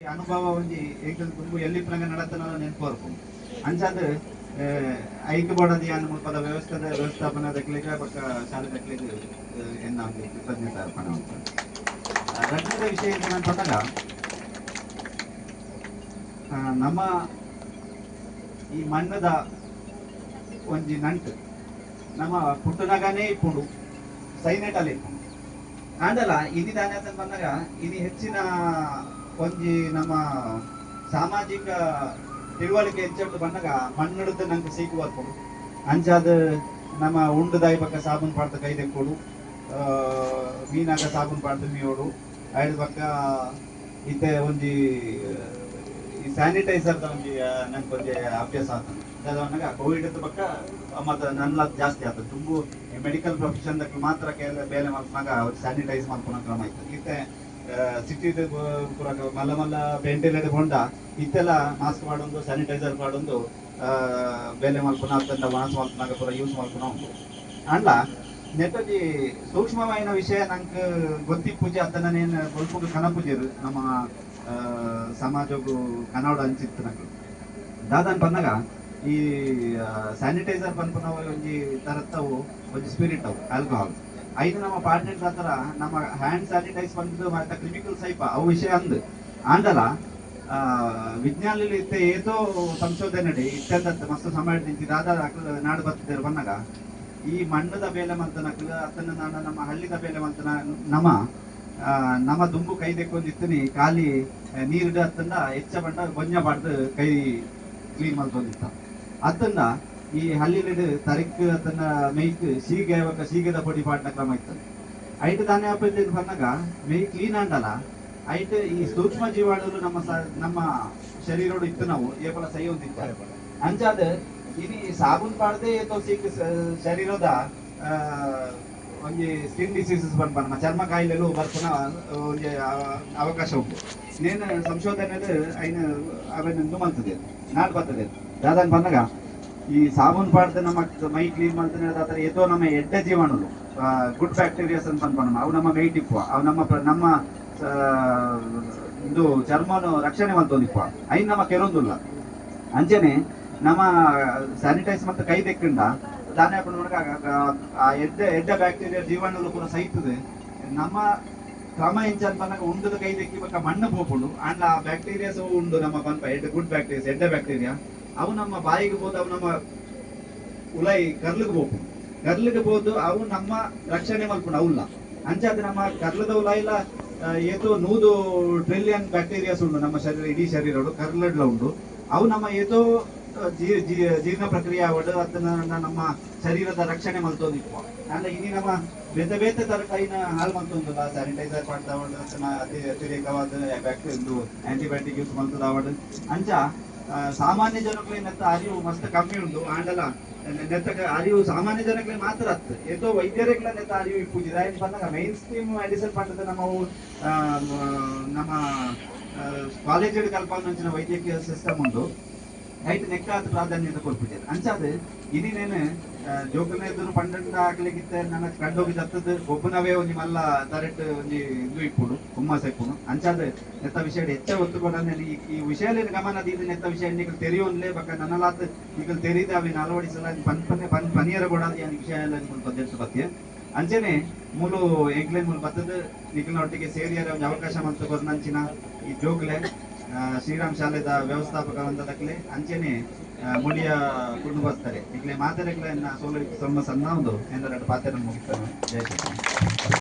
ಅನುಭವ ಒಂಜಿ ಏಕದ ಕುಂಬು ಎಲ್ಲಿ ಪ್ರಂಗ ನಡತನ ನೆನ್ಪೋರ್ಪು ಅಂಚಾದ್ ಐಕ್ ಬೋಡದಿ ಅನ್ನು ಮುಲ್ಪದ ವ್ಯವಸ್ಥೆದ ವ್ಯವಸ್ಥಾಪನ ದಕ್ಲಿಗ ಬಕ್ಕ ಶಾಲೆ ದಕ್ಲಿಗ ಎನ್ನ ಕೃತಜ್ಞತೆ ಅರ್ಪಣ ರಜದ ವಿಷಯ ಆ, ನಮ್ಮ ಈ ಮಣ್ಣದ ಒಂಜಿ ನಂಟು ನಮ್ಮ ಪುಟ್ಟನಗನೇ ಇಪ್ಪುಂಡು ಸೈನೆಟ್ ಅಲ್ಲಿ ಇಪ್ಪುಂಡು. ಆಂಡಲ ಇದಿ ದಾನೆ ಅಂತ ಬಂದಾಗ ಇನಿ ಹೆಚ್ಚಿನ ಒಂಜಿ ನಮ್ಮ ಸಾಮಾಜಿಕ ತಿಳುವಳಿಕೆ ಹೆಚ್ಚು ಬಂದಾಗ ಮಣ್ಣಿಡ್ದು ನಂಗೆ ಸೀಕು ಬರ್ಕೊಡು ಅಂಚಾದ ನಮ್ಮ ಉಂಡದಾಯಿ ಪಕ್ಕ ಸಾಬೂನು ಪಾಡ್ದ ಕೈ ತೆಕ್ಕೋಡು. ಮೀನಾಗ ಸಾಬೂನು ಪಾಡ್ದು ಮೀಯೋಡು ಐದು ಪಕ್ಕ ಇತ್ತೆ ಒಂಜಿ, ಈ ಸ್ಯಾನಿಟೈಸರ್ದ ಒಂಜಿ ನಂಗೆ ಒಂಜಿ ಅಭ್ಯಾಸ ಆಗ್ತದೆ. ಅದನ್ನಾಗ ಕೋವಿಡ್ ಪಕ್ಕ ಮತ್ತೆ ನನ್ನ ಜಾಸ್ತಿ ಆಗ್ತದೆ. ತುಂಬ ಮೆಡಿಕಲ್ ಪ್ರೊಫೆಷನ್ ಮಾತ್ರ ಕೇಳ ಬೇಲೆ ಮಾಡ್ಕೊಂಡಾಗ ಅವ್ರು ಸ್ಯಾನಿಟೈಸ್ ಮಾಡ್ಕೊಳೋ ಕ್ರಮ ಇತ್ತು. ಇತ್ತೆ ಸಿಟಿ ಮಲ್ಲ ಮಲ್ಲ ಪೇಂಟಿಲ್ ಹೊಂಡ, ಇತ್ತೆಲ್ಲ ಮಾಸ್ಕ್ ಮಾಡೊಂದು ಸ್ಯಾನಿಟೈಸರ್ ಮಾಡೊಂದು ಬೇಲೆ ಮಲ್ಪನ ವಾಸ ಮಾಸ್ಕ್ ಮಲ್ಪನಾಗ ಪೂರ ಯೂಸ್ ಮಾಡ್ಕೊಂಡು ಉಂಟು. ಅಂಡ್ಲ ನೆಟ್ಟದಿ ಸೂಕ್ಷ್ಮವಾಯಿನ ವಿಷಯ ನಂಗೆ ಗೊತ್ತಿ ಪೂಜೆ ಅತ್ತನೇನು ಸ್ವಲ್ಪ ಪೂಜೆ ನಮ್ಮ ಸಮಾಜಗೂ ಕನ್ನಡ ಹಂಚಿತ್ತು ನಂಗೆ. ದಾದನ್ ಬಂದಾಗ ಈ ಸ್ಯಾನಿಟೈಸರ್ ಪನ್ಪನ ಒಂಜಿ ತರತ್ತವು ಒಂಜಿ ಸ್ಪಿರಿಟ್ ಅವು ಆಲ್ಕೋಹಾಲ್ ಐದು ನಮ್ಮ ಪಾರ್ಟ್ನರ್ ಹತ್ರ ನಮ್ಮ ಹ್ಯಾಂಡ್ ಸ್ಯಾನಿಟೈಸ್ ಬಂದು ಮತ್ತೆ ಕ್ರಿಮಿಕಲ್ ಸೈಪ ಅವು ವಿಷಯ ಅಂದ್. ವಿಜ್ಞಾನದಲ್ಲಿ ಇತ್ತೆ ಏತೋ ಸಂಶೋಧನೆ ನಡಿ ಇತ್ತ ಮಸ್ತ್ ಸಮಯ ನಿಂತಿ ಆದ ನಾಡು ಬರ್ತಿದ್ದಾರೆ ಬಂದಾಗ ಈ ಮಣ್ಣದ ಬೇಲೆ ಮಂತನ ಅದನ್ನ ನಾನು ನಮ್ಮ ಹಳ್ಳಿದ ಬೇಲೆ ಮಂತನ ನಮ್ಮ ಆ, ನಮ್ಮ ದುಂಬು ಕೈ ತೆಕ್ಕೊಂದಿತ್ತನಿ ಖಾಲಿ ನೀರಿಡ ಅತ್ತಂದ ಹೆಚ್ಚ ಬಂಡ ಬೊಂಜ ಬಾಡ್ದು ಕೈ ಕ್ಲೀನ್ ಮಾಡ್ಕೊಂಡಿತ್ತ ಅತ್ತನ್ನ ಈ ಹಳ್ಳಿಲಿಡ್ ತರಿಕ್ ತನ್ನ ಮೇಯ್ಕ್ ಸೀಗೆ ಅವಕ್ಕ ಸೀಗೆದ ಪೊಡಿ ಪಾಡ್ನ ಕ್ರಮ ಇತ್ತು. ಐಟ್ ದಾನೆ ಅಪ್ಪದ ಬಂದಾಗ ಮೇಯ್ ಕ್ಲೀನ್ ಆಂಡಲ್ಲ. ಐಟ್ ಈ ಸೂಕ್ಷ್ಮ ಜೀವಾಣುಗಳು ನಮ್ಮ ನಮ್ಮ ಶರೀರೋಡು ಇತ್ತು ನಾವು, ಏಪಲ ಸೈ ಹೊಂದಿತ್ತು. ಅಂಚಾದ ಇನಿ ಸಾಬೂನ್ ಪಾಡದೆ ಏತೋ ಸೀಕ್ ಶರೀರದ ಒಂಜಿ ಸ್ಕಿನ್ ಡಿಸೀಸಸ್ ಬಂದ್ ಬಂದ ಚರ್ಮ ಕಾಯಿಲೆಲು ಬರ್ಪುನ, ಒಂಜಿ ಅವಕಾಶ ಉಂಟು. ನೇನು ಸಂಶೋಧನೆದು ಐನ ಅವೇನು ಮಂತದೆ, ನಾಡ್ ಬರ್ತದೆ. ದಾದನ್ ಬಂದಾಗ ಈ ಸಾಬೂನ್ ಪಾಡ್ದೆ ನಮ್ಮ ಮೈ ಕ್ಲೀನ್ ಮಾಡ್ತಾನೆ ಅದಾದ್ರೆ ಏತೋ ನಮ್ಮ ಎಡ್ಡ ಜೀವಾಣುಗಳು. ಗುಡ್ ಬ್ಯಾಕ್ಟೀರಿಯಾಸ್ ಅಂತ ಅನ್ಕೊಂಡು ಅವು ನಮ್ಮ ಮೈ ಟಿಪ್ಪು, ಅವು ನಮ್ಮ ನಮ್ಮ ಇದು ಚರ್ಮನು ರಕ್ಷಣೆ ಮಾಡ್ತೋದಿಪ್ಪ ಐನ್ ನಮ್ಮ ಕೆರೊಂದುಲ್ಲ. ಅಂಜನೆ ನಮ್ಮ ಸ್ಯಾನಿಟೈಸ್ ಮತ್ತೆ ಕೈ ತೆಕ್ಕಂಡ ದಾನೆ ಹಾಕೊಂಡು ಆ ಎಡ್ಡ ಎಡ್ಡ ಬ್ಯಾಕ್ಟೀರಿಯಾ ಜೀವಾಣುಗಳು ಕೂಡ ಸಹಿತದೆ. ನಮ್ಮ ಕ್ರಮ ಇಂಚನ್ ಅಂತ ಉಂಡದ ಕೈ ತೆಕ್ಕಿ ಮಣ್ಣು ಪೋಪುಂಡು ಅಂಡ್ ಆ ಬ್ಯಾಕ್ಟೀರಿಯಾಸ್ ಉಂಡು ನಮ್ಮ ಪನ್ಪ ಎಡ್ಡ ಗುಡ್ ಬ್ಯಾಕ್ಟೀರಿಯಾಸ್, ಎಡ್ಡೆ ಬ್ಯಾಕ್ಟೀರಿಯಾ. ಅವು ನಮ್ಮ ಬಾಯಿಗೆ ಬೋದು ಅವು ನಮ್ಮ ಉಲೈ ಕರ್ಲಿಗೆ ಬೋದು ಕರ್ಲಿಗೆ ಬೋದು ಅವು ನಮ್ಮ ರಕ್ಷಣೆ ಮಲ್ಪುಂಡು ಅವಲ್ಲ ಅಂಚಾದ ನಮ್ಮ ಕರ್ಲದ ಉಲಾಯಿಲ ಏತೋ ನೂದು ಟ್ರಿಲಿಯನ್ ಬ್ಯಾಕ್ಟೀರಿಯಾಸ್ ಉಂಡು ನಮ್ಮ ಶರೀರ, ಇಡೀ ಶರೀರ ಕರ್ಲಡ್ಲ ಉಂಡು ಅವು ನಮ್ಮ ಏತೋ ಜೀರ್ಣ ಪ್ರಕ್ರಿಯೆ ಆವಡು ಅದನ್ನ ನಮ್ಮ ಶರೀರದ ರಕ್ಷಣೆ ಮಲ್ತೋದಿಪ್ಪ ಅಂದ್ರೆ ಇನಿ ನಮ್ಮ ಬೇತೆ ಬೇತೆ ತರ ಕೈನ ಹಾಳು ಮಲ್ತೊಂದುಲ್ಲ ಸ್ಯಾನಿಟೈಸರ್ ಮಾಡ್ತಾ ಅತಿ ಅತಿರೇಕವಾದ ಬ್ಯಾಕ್ಟೀರಿಯಾ ಆಂಟಿಬಯೋಟಿಕ್ ಯೂಸ್ ಆವಡು ಅಂಚ ಸಾಮಾನ್ಯ ಜನಕ್ಕೆ ನೆತ್ತ ಅರಿವು ಮಸ್ತ್ ಕಮ್ಮಿ ಉಂಟು ಆಂಡಲ ನೆತ್ತ ಅರಿವು ಸಾಮಾನ್ಯ ಜನಕ್ಕೆ ಮಾತ್ರ ಅತ್ತು ಏತೋ ವೈದ್ಯರಿಗೆಲ್ಲ ನೆತ್ತ ಅರಿವು ಇಪ್ಪುಜಿದ ಆಯ್ತು ಬಂದಾಗ ಮೈನ್ ಸ್ಟ್ರೀಮ್ ಮೆಡಿಸನ್ ಪಂಡದ ನಮ್ಮ ನಮ್ಮ ಕಾಲೇಜ್ ಕಲ್ಪನ ವೈದ್ಯಕೀಯ ಸಿಸ್ಟಮ್ ಉಂಟು. ಐಟ್ ನೆಕ್ಕಾದ ಪ್ರಾಧಾನ್ಯತೆ ಕೊಟ್ಬಿಟ್ಟಿದೆ. ಅಂಚಾದ ಇನ್ನೇನು ಜೋಕಲ್ನ ಎದುರು ಪಂಡಂಡ ಆಗ್ಲಿಕ್ಕಿತ್ತ, ನನ್ನ ಕಂಡೋಗಿ ಸತ್ತದ ಒಬ್ಬನವೇ ಒಂಜಿ ಮಲ್ಲ ತರಟ್ ಒಂಜಿ ಇದು ಇಪ್ಪುಡು ಹುಮ್ಮಸ್ ಇಪ್ಪುಡು ಅಂಚಾದ ನೆತ್ತ ವಿಷಯ ಹೆಚ್ಚ ಒತ್ತು ಕೊಡನೆ ಈ ಈ ವಿಷಯ ಗಮನ ದೀದ ನೆತ್ತ ವಿಷಯ ನಿಕಲ್ ಬಕ ಬಕ್ಕ ನನ್ನಲಾತ್ ನಿಕಲ್ ತೆರೀದ ಅವಿನ ಅಳವಡಿಸಲ ಪನ್ ಪನ್ನೆ ಪನ್ ಪನಿಯರ ಕೊಡಾದ ಈ ವಿಷಯ ಎಲ್ಲ ಅಂತ ಪದ್ಧತಿ ಅಂಚೆನೆ, ಮೂಲು ಎಂಕ್ಲೆ ಮೂಲ ಬತ್ತದ ನಿಕಲ್ನ ಒಟ್ಟಿಗೆ ಸೇರಿಯರ, ಒಂದು ಅವಕಾಶ ಮಂತ ಕೊರ್ನಂಚಿನ ಈ ಜೋಗ್ಲೆ. ಶ್ರೀರಾಮ್ ಶಾಲೆದ ವ್ಯವಸ್ಥಾಪಕವಂತದಕ್ಲೆ ಅಂಚೆನೆ ಆ, ಕುಂಡು ಬರ್ತಾರೆ. ಇಲ್ಲಿ ಮಾತಾಡಕ್ಲೆ ಸೋಲ ಸೊಮ್ಮ ಸಣ್ಣ ಒಂದು ಎಂದರೆ ಪಾತ್ರ ಮುಗಿಸ್ತಾರೆ. ಜಯ